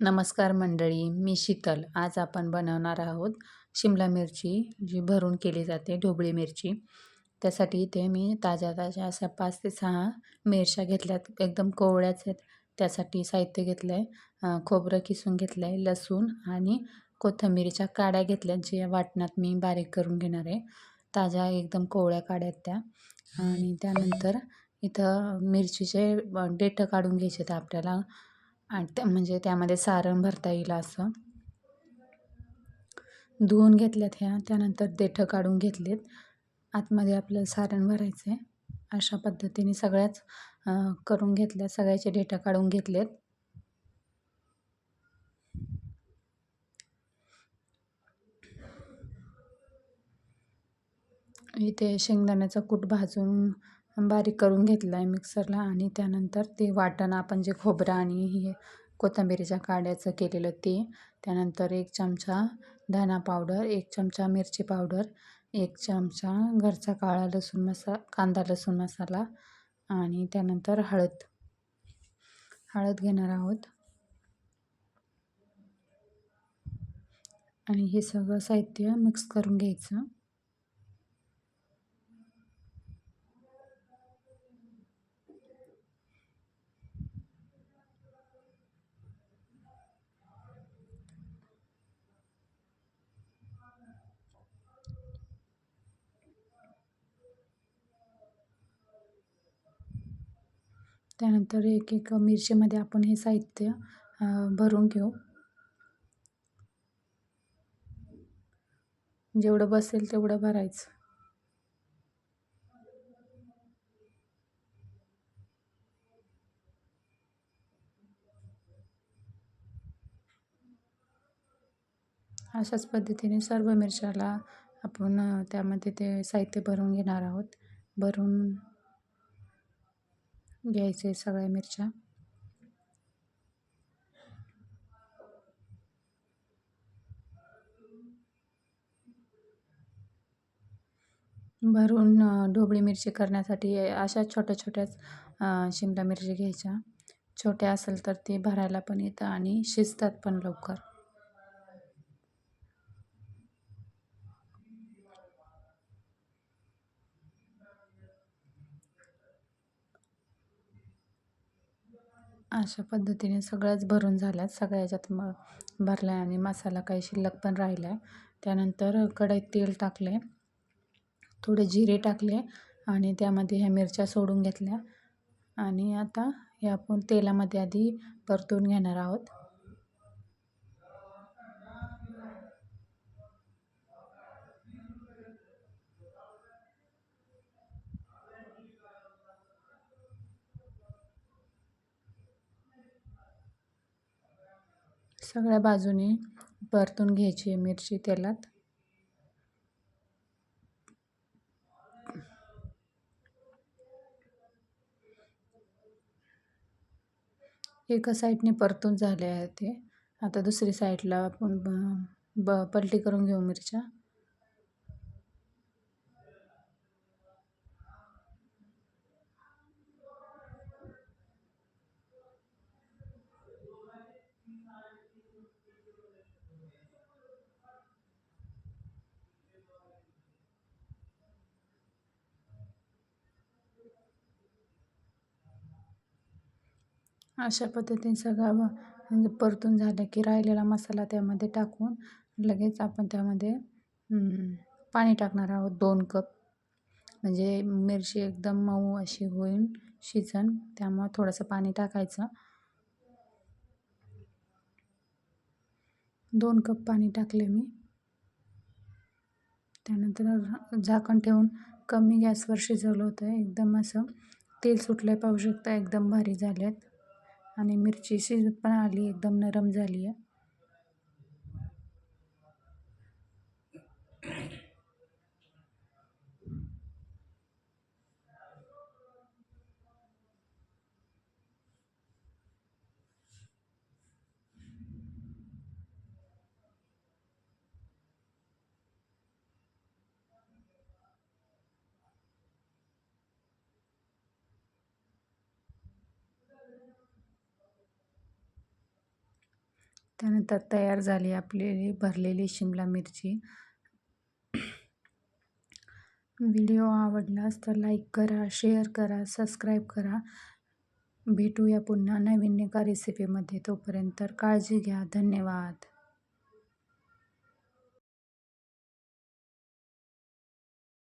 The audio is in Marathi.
नमस्कार मंडळी मी शीतल. आज आपण बनवणार आहोत शिमला मिरची जी भरून केली जाते ढोबळी मिरची. त्यासाठी इथे मी ताज्या ताज्या अशा पाच ते सहा मिरच्या घेतल्यात. एकदम कोवळ्याच आहेत. त्यासाठी साहित्य घेतलं आहे खोबरं किसून घेतलं आहे लसूण आणि कोथिंबीरीच्या काड्या घेतल्या जे वाटणात मी बारीक करून घेणार आहे. ताज्या एकदम कोवळ्या काड्या आहेत त्या. आणि त्यानंतर इथं मिरचीचे डेटं काढून घ्यायचे आहेत आपल्याला. आणि त्या म्हणजे त्यामध्ये सारण भरता येईल असं. धुवून घेतल्यात ह्या त्यानंतर देठं काढून घेतलेत. आतमध्ये आपलं सारण भरायचं आहे अशा पद्धतीने सगळ्याच करून घेतल्या सगळ्याचे डेटा काढून घेतलेत. इथे शेंगदाण्याचा कूट भाजून बारीक करून घेतला आहे मिक्सरला आणि त्यानंतर ते वाटण आपण जे खोबरं आणि हे कोथिंबिरीच्या काड्याचं केलेलं ते त्यानंतर एक चमचा धना पावडर एक चमचा मिरची पावडर एक चमचा घरचा काळा लसूण मसा कांदा लसूण मसाला आणि त्यानंतर हळद. हळद घेणार आहोत. आणि हे सगळं साहित्य मिक्स करून घ्यायचं. त्यानंतर एक एक मिरचीमध्ये आपण हे साहित्य भरून घेऊ. जेवढं बसेल तेवढं भरायचं. अशाच पद्धतीने सर्व मिरच्याला आपण त्यामध्ये ते साहित्य भरून घेणार आहोत. भरून घ्यायचे सगळ्या मिरच्या. भरून ढोबळी मिरची करण्यासाठी अशा छोट्या छोट्याच शिमला मिरची घ्यायच्या. छोट्या असेल तर ते भरायला पण येतं आणि शिजतात पण लवकर. अशा पद्धतीने सगळ्याच भरून झाल्यात. सगळ्या याच्यात म भरल्या आणि मसाला काही शिल्लक पण राहिला आहे त्यानंतर कढईत तेल टाकले थोडे जिरे टाकले आणि त्यामध्ये ह्या मिरच्या सोडून घेतल्या. आणि आता हे आपण तेलामध्ये आधी परतून घेणार आहोत. सगळ्या बाजूने परतून घ्यायची आहे मिरची तेलात. एका साईडने परतून झाले आहे ते. आता दुसरी साईडला आपण ब पलटी करून घेऊ मिरच्या. अशा पद्धतीने सगळा म्हणजे परतून झालं की राहिलेला मसाला त्यामध्ये टाकून लगेच आपण त्यामध्ये पाणी टाकणार आहोत दोन कप. म्हणजे मिरची एकदम मऊ अशी होईल शिजन त्यामुळं थोडंसं पाणी टाकायचं. दोन कप पाणी टाकले मी. त्यानंतर झाकण ठेवून कमी गॅसवर शिजवलं होतं. एकदम असं तेल सुटलं पाहू शकता एकदम भारी झालेत. आणि मिरची शिजत पण आली एकदम नरम झाली आहे त्यानंतर तयार झाली आपलेली भरलेली शिमला मिरची. व्हिडिओ आवडलास तर लाईक करा शेअर करा सबस्क्राईब करा. भेटूया पुन्हा नवीन एका रेसिपीमध्ये तोपर्यंत काळजी घ्या. धन्यवाद.